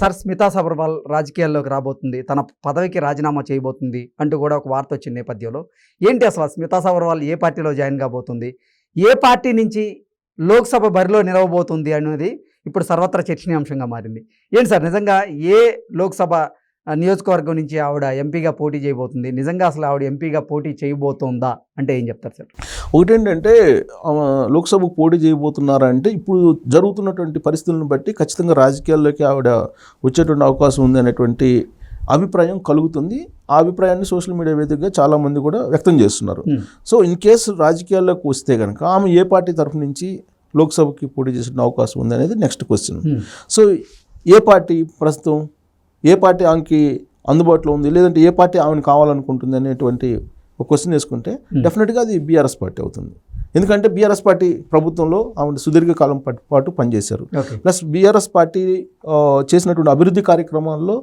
Sir Smita Sabharwal రాజకీయాల్లోకి రాబోతుంది. తన పదవికి రాజీనామా చేయబోతుంది అంటూ కూడా ఒక వార్త వచ్చిన నేపథ్యంలో. ఏంటి అసలు స్మితా సబర్వాల్ ఏ పార్టీలో జాయిన్ కాబోతుంది? ఏ పార్టీ నుంచి లోక్సభ బరిలో నిలవబోతుంది అనేది ఇప్పుడు సర్వత్రా చర్చనీయాంశంగా మారింది. ఏంటి సార్ నిజంగా ఏ లోక్సభ నియోజకవర్గం నుంచి ఆవిడ ఎంపీగా పోటీ చేయబోతుంది. నిజంగా అసలు ఆవిడ ఎంపీగా పోటీ చేయబోతుందా అంటే ఏం చెప్తారు సార్? ఒకటేంటంటే లోక్సభకు పోటీ చేయబోతున్నారా అంటే ఇప్పుడు జరుగుతున్నటువంటి పరిస్థితులను బట్టి ఖచ్చితంగా రాజకీయాల్లోకి ఆవిడ వచ్చేటువంటి అవకాశం ఉంది అనేటువంటి అభిప్రాయం కలుగుతుంది. ఆ అభిప్రాయాన్ని సోషల్ మీడియా వేదికగా చాలామంది కూడా వ్యక్తం చేస్తున్నారు. సో ఇన్ కేసు రాజకీయాల్లోకి వస్తే కనుక ఆమె ఏ పార్టీ తరఫు నుంచి లోక్సభకి పోటీ చేసే అవకాశం ఉంది అనేది నెక్స్ట్ క్వశ్చన్. సో ఏ పార్టీ ప్రస్తుతం ఏ పార్టీ ఆమెకి అందుబాటులో ఉంది? లేదంటే ఏ పార్టీ ఆమెను కావాలనుకుంటుంది అనేటువంటి ఒక క్వశ్చన్ వేసుకుంటే డెఫినెట్గా అది బీఆర్ఎస్ పార్టీ అవుతుంది. ఎందుకంటే బీఆర్ఎస్ పార్టీ ప్రభుత్వంలో ఆమె సుదీర్ఘకాలం పాటు పాటు పనిచేశారు. ప్లస్ బీఆర్ఎస్ పార్టీ చేసినటువంటి అభివృద్ధి కార్యక్రమాల్లో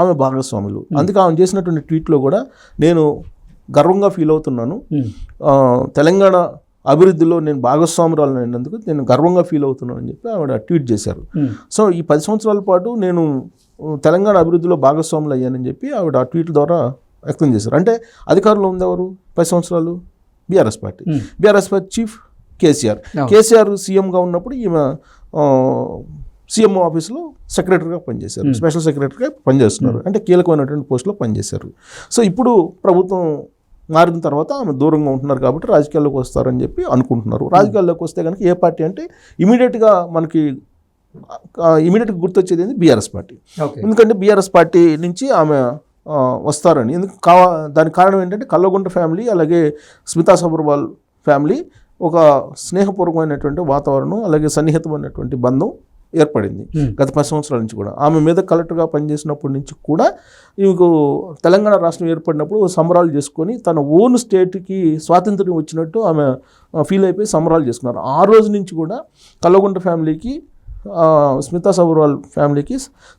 ఆమె భాగస్వాములు. అందుకే ఆమె చేసినటువంటి ట్వీట్లో కూడా నేను గర్వంగా ఫీల్ అవుతున్నాను. Hmm. తెలంగాణ అభివృద్ధిలో నేను భాగస్వామురాలను అయినందుకు నేను గర్వంగా ఫీల్ అవుతున్నాను అని చెప్పి ఆవిడ ట్వీట్ చేశారు. Hmm. సో ఈ పది సంవత్సరాల పాటు నేను తెలంగాణ అభివృద్ధిలో భాగస్వాములు అయ్యానని చెప్పి ఆవిడ ఆ ట్వీట్ ద్వారా వ్యక్తం చేశారు. అంటే అధికారంలో ఉంది ఎవరు? పది సంవత్సరాలు BRS party. Hmm. BRS party chief KCR. KCR సీఎంగా ఉన్నప్పుడు ఈమె సీఎం ఆఫీస్లో సెక్రటరీగా పనిచేశారు. స్పెషల్ సెక్రటరీగా పనిచేస్తున్నారు. అంటే కీలకమైనటువంటి పోస్టులో పనిచేశారు. సో ఇప్పుడు ప్రభుత్వం మారిన తర్వాత ఆమె దూరంగా ఉంటున్నారు కాబట్టి రాజకీయాల్లోకి వస్తారని చెప్పి అనుకుంటున్నారు. రాజకీయాల్లోకి వస్తే కనుక ఏ పార్టీ అంటే ఇమీడియట్గా మనకి ఇమీడియట్గా గుర్తొచ్చేది ఏంది? BRS party. ఎందుకంటే బీఆర్ఎస్ పార్టీ నుంచి ఆమె వస్తారని. ఎందుకు కావా దానికి కారణం ఏంటంటే కల్లగుంట ఫ్యామిలీ అలాగే స్మితా సబర్వాల్ ఫ్యామిలీ ఒక స్నేహపూర్వకమైనటువంటి వాతావరణం అలాగే సన్నిహితమైనటువంటి బంధం ఏర్పడింది. గత పది సంవత్సరాల నుంచి కూడా. ఆమె మీద కలెక్టర్గా పనిచేసినప్పటి నుంచి కూడా ఈమెకు తెలంగాణ రాష్ట్రం ఏర్పడినప్పుడు సంబరాలు చేసుకొని తన ఓన్ స్టేట్కి స్వాతంత్ర్యం వచ్చినట్టు ఆమె ఫీల్ అయిపోయి సంబరాలు చేసుకున్నారు. ఆ రోజు నుంచి కూడా కల్లగుంట ఫ్యామిలీకి స్మితా సబర్వాల్ ఫ్యామిలీకి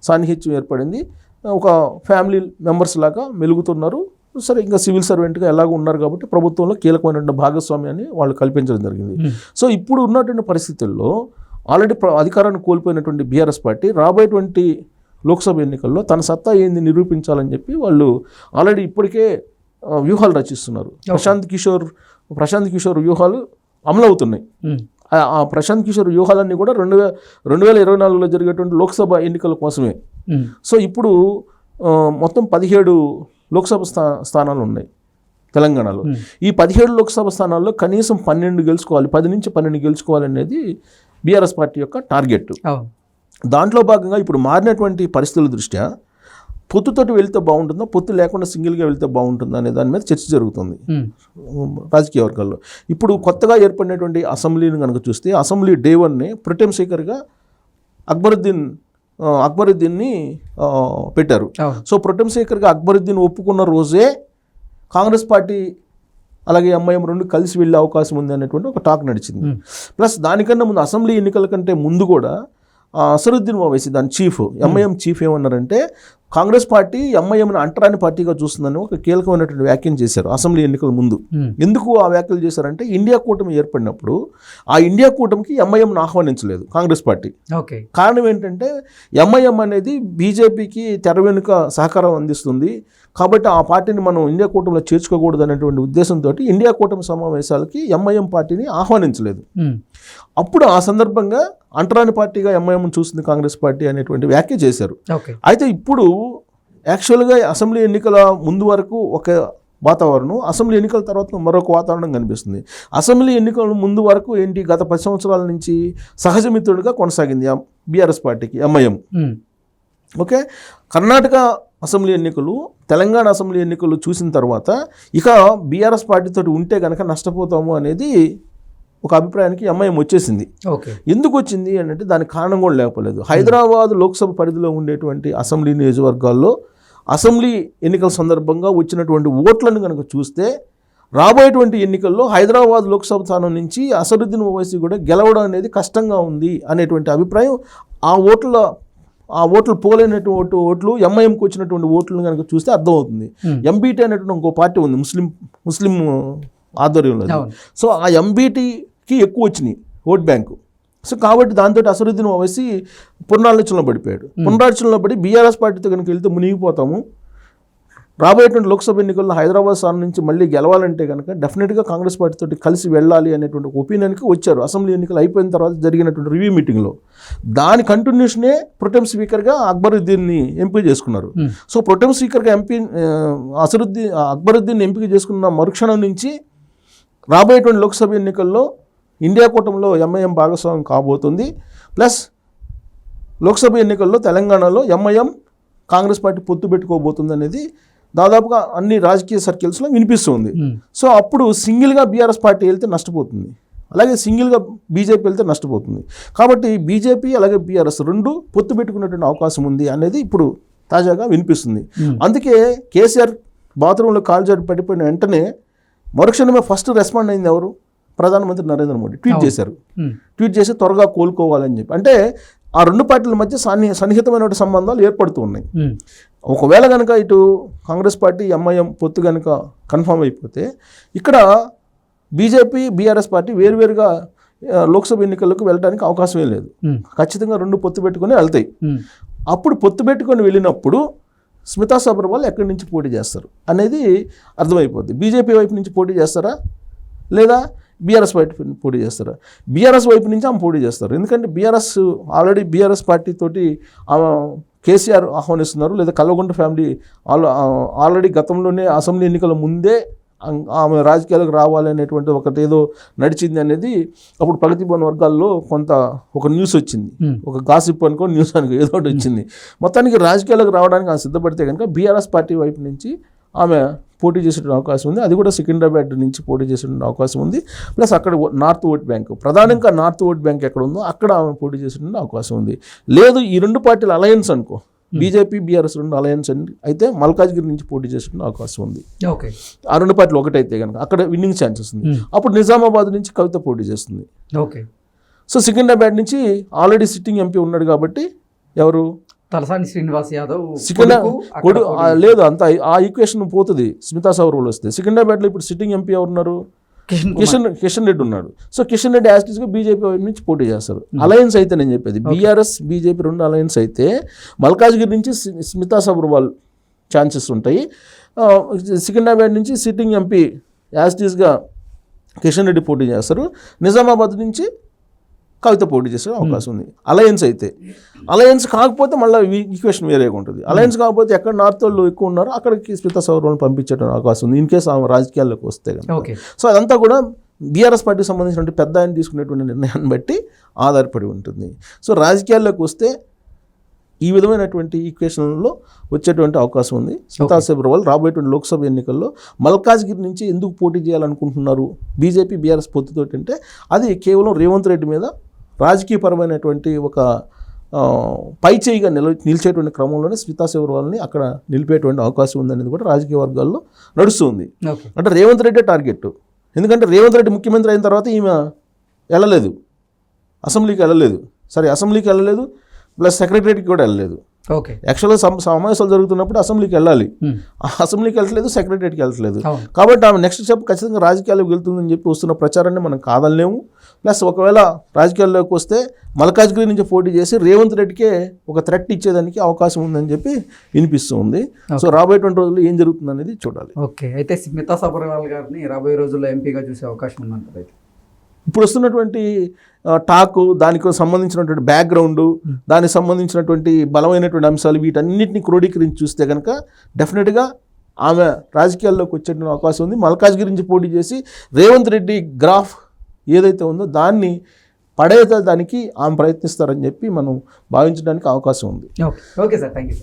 సాన్నిహిత్యం ఏర్పడింది. ఒక ఫ్యామిలీ మెంబర్స్ లాగా మెలుగుతున్నారు. సరే ఇంకా సివిల్ సర్వెంట్గా ఎలాగో ఉన్నారు కాబట్టి ప్రభుత్వంలో కీలకమైనటువంటి భాగస్వామ్యాన్ని వాళ్ళు కల్పించడం జరిగింది. సో ఇప్పుడు ఉన్నటువంటి పరిస్థితుల్లో ఆల్రెడీ అధికారాన్ని కోల్పోయినటువంటి బీఆర్ఎస్ పార్టీ రాబోయేటువంటి లోక్సభ ఎన్నికల్లో తన సత్తా ఏంది నిరూపించాలని చెప్పి వాళ్ళు ఆల్రెడీ ఇప్పటికే వ్యూహాలు రచిస్తున్నారు. ప్రశాంత్ కిషోర్ ప్రశాంత్ కిషోర్ వ్యూహాలు అమలవుతున్నాయి. ఆ- ప్రశాంత్ కిషోర్ వ్యూహాలన్నీ కూడా రెండు వే రెండు వేల ఇరవై నాలుగులో జరిగేటువంటి లోక్సభ ఎన్నికల కోసమే. సో ఇప్పుడు మొత్తం పదిహేడు లోక్సభ స్థా స్థానాలు ఉన్నాయి తెలంగాణలో. ఈ పదిహేడు లోక్సభ స్థానాల్లో కనీసం పన్నెండు గెలుచుకోవాలి పది నుంచి పన్నెండు గెలుచుకోవాలనేది బీఆర్ఎస్ పార్టీ యొక్క టార్గెట్ దాంట్లో భాగంగా ఇప్పుడు మారినటువంటి పరిస్థితుల దృష్ట్యా పొత్తుతోటి వెళ్తే బాగుంటుందా? పొత్తు లేకుండా సింగిల్గా వెళ్తే బాగుంటుందా అనే దాని మీద చర్చ జరుగుతుంది. రాజకీయ వర్గాల్లో. ఇప్పుడు కొత్తగా ఏర్పడినటువంటి అసెంబ్లీని కనుక చూస్తే అసెంబ్లీ డే వన్ని ప్రొటెం స్పీకర్గా అక్బరుద్దీన్ అక్బరుద్దీన్ని పెట్టారు. సో ప్రొటెం స్పీకర్గా అక్బరుద్దీన్ ఒప్పుకున్న రోజే కాంగ్రెస్ పార్టీ అలాగే ఎంఐఎం రెండు కలిసి వెళ్ళే అవకాశం ఉంది అనేటువంటి ఒక టాక్ నడిచింది. ప్లస్ దానికన్నా ముందు అసెంబ్లీ ఎన్నికల కంటే ముందు కూడా అసరుద్దీన్ ఓవైసీ దాని చీఫ్ ఎంఐఎం చీఫ్ ఏమన్నారంటే కాంగ్రెస్ పార్టీ ఎంఐఎంని అంటరాని పార్టీగా చూస్తుందని ఒక కీలకమైనటువంటి వ్యాఖ్యం చేశారు అసెంబ్లీ ఎన్నికల ముందు. ఎందుకు ఆ వ్యాఖ్యలు చేశారంటే ఇండియా కూటమి ఏర్పడినప్పుడు ఆ ఇండియా కూటమికి ఎంఐఎంను ఆహ్వానించలేదు కాంగ్రెస్ పార్టీ. ఓకే. కారణం ఏంటంటే ఎంఐఎం అనేది బీజేపీకి తెర వెనుక సహకారం అందిస్తుంది. కాబట్టి ఆ పార్టీని మనం ఇండియా కూటమిలో చేర్చుకోకూడదు అనేటువంటి ఉద్దేశంతో ఇండియా కూటమి సమావేశాలకి ఎంఐఎం పార్టీని ఆహ్వానించలేదు. అప్పుడు ఆ సందర్భంగా అంటరాని పార్టీగా ఎంఐఎం చూస్తుంది కాంగ్రెస్ పార్టీ అనేటువంటి వ్యాఖ్య చేశారు. అయితే ఇప్పుడు యాక్చువల్గా అసెంబ్లీ ఎన్నికల ముందు వరకు ఒక వాతావరణం అసెంబ్లీ ఎన్నికల తర్వాత మరొక వాతావరణం కనిపిస్తుంది. అసెంబ్లీ ఎన్నికల ముందు వరకు ఏంటి గత పది సంవత్సరాల నుంచి సహజమిత్రుడిగా కొనసాగింది బీఆర్ఎస్ పార్టీకి ఎంఐఎం. ఓకే? కర్ణాటక అసెంబ్లీ ఎన్నికలు తెలంగాణ అసెంబ్లీ ఎన్నికలు చూసిన తర్వాత ఇక బీఆర్ఎస్ పార్టీతో ఉంటే కనుక నష్టపోతాము అనేది ఒక అభిప్రాయానికి ఎంఐఎం వచ్చేసింది. ఎందుకు వచ్చింది అని అంటే దానికి కారణం కూడా లేకపోలేదు. హైదరాబాద్ లోక్సభ పరిధిలో ఉండేటువంటి అసెంబ్లీ నియోజకవర్గాల్లో అసెంబ్లీ ఎన్నికల సందర్భంగా వచ్చినటువంటి ఓట్లను కనుక చూస్తే రాబోయేటువంటి ఎన్నికల్లో హైదరాబాద్ లోక్సభ స్థానం నుంచి అసరుద్దీన్ ఓవైసీ కూడా గెలవడం అనేది కష్టంగా ఉంది అనేటువంటి అభిప్రాయం ఆ ఓట్ల ఆ ఓట్లు పోలైనటువంటి ఓట్లు ఎంఐఎంకి వచ్చినటువంటి ఓట్లను కనుక చూస్తే అర్థమవుతుంది. ఎంబీటీ అనేటువంటి ఇంకో పార్టీ ఉంది. ముస్లిం ముస్లిం ఆధ్వర్యంలో సో ఆ ఎంబీటీకి ఎక్కువ వచ్చినాయి ఓట్ బ్యాంకు. సో కాబట్టి దాంతో అసరుద్దీన్ ఓవైసీ పునరాలోచనలో పడిపోయాడు. పునరాలోచనలో పడి బీఆర్ఎస్ పార్టీతో కనుక వెళ్తే మునిగిపోతాము. రాబోయేటువంటి లోక్సభ ఎన్నికల్లో హైదరాబాద్ స్థానం నుంచి మళ్ళీ గెలవాలంటే కనుక డెఫినెట్గా కాంగ్రెస్ పార్టీతో కలిసి వెళ్ళాలి అనేటువంటి ఒపీనియన్కి వచ్చారు. అసెంబ్లీ ఎన్నికలు అయిపోయిన తర్వాత జరిగినటువంటి రివ్యూ మీటింగ్లో. దాని కంటిన్యూషనే ప్రొటెం స్పీకర్గా అక్బరుద్దీన్ని ఎంపిక చేసుకున్నారు. సో ప్రొటెం స్పీకర్గా ఎంపీ అసరుద్దీన్ అక్బరుద్దీన్ ఎంపిక చేసుకున్న మరుక్షణం నుంచి రాబోయేటువంటి లోక్సభ ఎన్నికల్లో ఇండియా కూటమిలో ఎంఐఎం భాగస్వామ్యం కాబోతుంది. ప్లస్ లోక్సభ ఎన్నికల్లో తెలంగాణలో ఎంఐఎం కాంగ్రెస్ పార్టీ పొత్తు పెట్టుకోబోతుంది అనేది దాదాపుగా అన్ని రాజకీయ సర్కిల్స్లో వినిపిస్తుంది. సో అప్పుడు సింగిల్గా బీఆర్ఎస్ పార్టీ వెళ్తే నష్టపోతుంది. అలాగే సింగిల్గా బీజేపీ వెళ్తే నష్టపోతుంది. కాబట్టి బీజేపీ అలాగే బీఆర్ఎస్ రెండు పొత్తు పెట్టుకునేటువంటి అవకాశం ఉంది అనేది ఇప్పుడు తాజాగా వినిపిస్తుంది. అందుకే కేసీఆర్ బాత్రూంలో కాలు జారి పడిపోయిన వెంటనే మరుక్షణమే ఫస్ట్ రెస్పాండ్ అయింది ఎవరు? ప్రధానమంత్రి నరేంద్ర మోడీ. ట్వీట్. చేశారు. ట్వీట్ చేసి త్వరగా కోలుకోవాలని చెప్పి. అంటే ఆ రెండు పార్టీల మధ్య సన్ని సన్నిహితమైన సంబంధాలు ఏర్పడుతూ ఉన్నాయి. ఒకవేళ కనుక ఇటు కాంగ్రెస్ పార్టీ ఎంఐఎం పొత్తు కనుక కన్ఫామ్ అయిపోతే ఇక్కడ బీజేపీ బీఆర్ఎస్ పార్టీ వేరువేరుగా లోక్సభ ఎన్నికలకు వెళ్ళడానికి అవకాశమే లేదు. ఖచ్చితంగా రెండు పొత్తు పెట్టుకొని వెళ్తాయి. అప్పుడు పొత్తు పెట్టుకొని వెళ్ళినప్పుడు స్మితా సబర్వాల్ ఎక్కడి నుంచి పోటీ చేస్తారు అనేది అర్థమైపోద్ది. బీజేపీ వైపు నుంచి పోటీ చేస్తారా? లేదా బీఆర్ఎస్ వైపు పోటీ చేస్తారా? బీఆర్ఎస్ వైపు నుంచి ఆమె పోటీ చేస్తారు. ఎందుకంటే బీఆర్ఎస్ ఆల్రెడీ బీఆర్ఎస్ పార్టీ తోటి ఆమె కేసీఆర్ ఆహ్వానిస్తున్నారు. లేదా కల్వగుంట ఫ్యామిలీ ఆల్ ఆల్రెడీ గతంలోనే అసెంబ్లీ ఎన్నికల ముందే ఆమె రాజకీయాలకు రావాలి అనేటువంటి ఒకటి ఏదో నడిచింది అనేది అప్పుడు ప్రగతి భవన్ వర్గాల్లో కొంత ఒక న్యూస్ వచ్చింది. ఒక గాసిప్ అనుకో న్యూస్ అనుకో ఏదో ఒకటి వచ్చింది. మొత్తానికి రాజకీయాలకు రావడానికి ఆమె సిద్ధపడితే కనుక బీఆర్ఎస్ పార్టీ వైపు నుంచి ఆమె పోటీ చేసేటువంటి అవకాశం ఉంది. అది కూడా సికింద్రాబాద్ నుంచి పోటీ చేసేటువంటి అవకాశం ఉంది. ప్లస్ అక్కడ నార్త్ ఓట్ బ్యాంక్ ప్రధానంగా నార్త్ ఓట్ బ్యాంక్ ఎక్కడ ఉందో అక్కడ ఆమె పోటీ చేసేటువంటి అవకాశం ఉంది. లేదు ఈ రెండు పార్టీల అలయన్స్ అనుకో బీజేపీ బీఆర్ఎస్ రెండు అలయన్స్ అండి. అయితే మల్కాజ్గిరి నుంచి పోటీ చేసేటువంటి అవకాశం ఉంది. ఓకే. ఆ రెండు పార్టీలు ఒకటైతే కనుక అక్కడ విన్నింగ్ ఛాన్సెస్ ఉంది అప్పుడు నిజామాబాద్ నుంచి కవిత పోటీ చేస్తుంది. ఓకే. సో సికింద్రాబాద్ నుంచి ఆల్రెడీ సిట్టింగ్ ఎంపీ ఉన్నాడు కాబట్టి ఎవరు? తలసాని శ్రీనివాస్ యాదవ్ సికింద్రా కొడుకు అక్కడ కొడు పోటీ ఆ, లేదు అంత ఆ ఈక్వేషన్ పోతుంది. స్మితా సౌరవులు వస్తే. సికింద్రాబాద్లో ఇప్పుడు సిట్టింగ్ ఎంపీ ఎవరున్నారు? కిషన్. కిషన్ కిషన్ రెడ్డి ఉన్నాడు. సో కిషన్ రెడ్డి యాస్టీస్గా బీజేపీ వైపు నుంచి పోటీ చేస్తారు అలయన్స్ అయితే నేను చెప్పేది. బీఆర్ఎస్ బీజేపీ రెండు అలయన్స్ అయితే మల్కాజ్గిరి నుంచి స్మితా సబర్వాల్ ఛాన్సెస్ ఉంటాయి. సికింద్రాబాద్ నుంచి సిట్టింగ్ ఎంపీ యాస్టీస్గా కిషన్ రెడ్డి పోటీ చేస్తారు. నిజామాబాద్ నుంచి కవిత పోటీ చేసే అవకాశం ఉంది. అలయన్స్ అయితే. అలయన్స్ కాకపోతే మళ్ళీ ఈక్వేషన్ వేరేగా ఉంటుంది. అలయన్స్ కాకపోతే ఎక్కడ నార్త్ వాళ్ళు ఎక్కువ ఉన్నారో అక్కడికి స్మితా సౌరవ్ని పంపించడం అవకాశం ఉంది. ఇన్ కేసు ఆమె రాజకీయాల్లోకి వస్తే కనుక. సో అదంతా కూడా బీఆర్ఎస్ పార్టీకి సంబంధించినటువంటి పెద్ద ఆయన తీసుకునేటువంటి నిర్ణయాన్ని బట్టి ఆధారపడి ఉంటుంది. సో రాజకీయాల్లోకి వస్తే ఈ విధమైనటువంటి ఈక్వేషన్లో వచ్చేటువంటి అవకాశం ఉంది. స్మితా సబర్వాల్ రాబోయేటువంటి లోక్సభ ఎన్నికల్లో మల్కాజ్గిరి నుంచి ఎందుకు పోటీ చేయాలనుకుంటున్నారు? బీజేపీ బీఆర్ఎస్ పొత్తుతోటి అంటే అది కేవలం రేవంత్ రెడ్డి మీద రాజకీయపరమైనటువంటి ఒక ఆ, పై చేయిగా నిల నిలిచేటువంటి క్రమంలోనే స్మితా సబర్వాల్ని అక్కడ నిలిపేటువంటి అవకాశం ఉందనేది కూడా రాజకీయ వర్గాల్లో నడుస్తుంది. అంటే రేవంత్ రెడ్డి టార్గెట్. ఎందుకంటే రేవంత్ రెడ్డి ముఖ్యమంత్రి అయిన తర్వాత ఈమె వెళ్ళలేదు. అసెంబ్లీకి వెళ్ళలేదు. సరే అసెంబ్లీకి వెళ్ళలేదు ప్లస్ సెక్రటరీకి కూడా వెళ్ళలేదు. ఓకే. యాక్చువల్గా సమ సమావేశాలు జరుగుతున్నప్పుడు అసెంబ్లీకి వెళ్ళాలి. ఆ అసెంబ్లీకి వెళ్ళట్లేదు సెక్రటరీకి వెళ్ళట్లేదు. కాబట్టి ఆమె నెక్స్ట్ స్టెప్ ఖచ్చితంగా రాజకీయాల్లోకి వెళ్తుందని చెప్పి వస్తున్న ప్రచారాన్ని మనం కాదనలేము. ప్లస్ ఒకవేళ రాజకీయాల్లోకి వస్తే మల్కాజ్గిరి నుంచి పోటీ చేసి రేవంత్ రెడ్డికే ఒక థ్రెట్ ఇచ్చేదానికి అవకాశం ఉందని చెప్పి వినిపిస్తూ ఉంది. సో రాబోయేటువంటి రోజుల్లో ఏం జరుగుతుంది అనేది చూడాలి. ఓకే. అయితే స్మితా సబర్వాల్ గారిని రాబోయే రోజుల్లో ఎంపీగా చూసే అవకాశం ఉందంటారు అయితే? ఇప్పుడు వస్తున్నటువంటి టాకు దానికి సంబంధించినటువంటి బ్యాక్గ్రౌండ్ దానికి సంబంధించినటువంటి బలమైనటువంటి అంశాలు వీటన్నిటిని క్రోడీకరించి చూస్తే కనుక డెఫినెట్గా ఆమె రాజకీయాల్లోకి వచ్చేటువంటి అవకాశం ఉంది. మల్కాజ్గిరి నుంచి పోటీ చేసి రేవంత్ రెడ్డి గ్రాఫ్ ఏదైతే ఉందో దాన్ని పడేదానికి ఆమె ప్రయత్నిస్తారని చెప్పి మనం భావించడానికి అవకాశం ఉంది. Okay. Okay sir. Thank you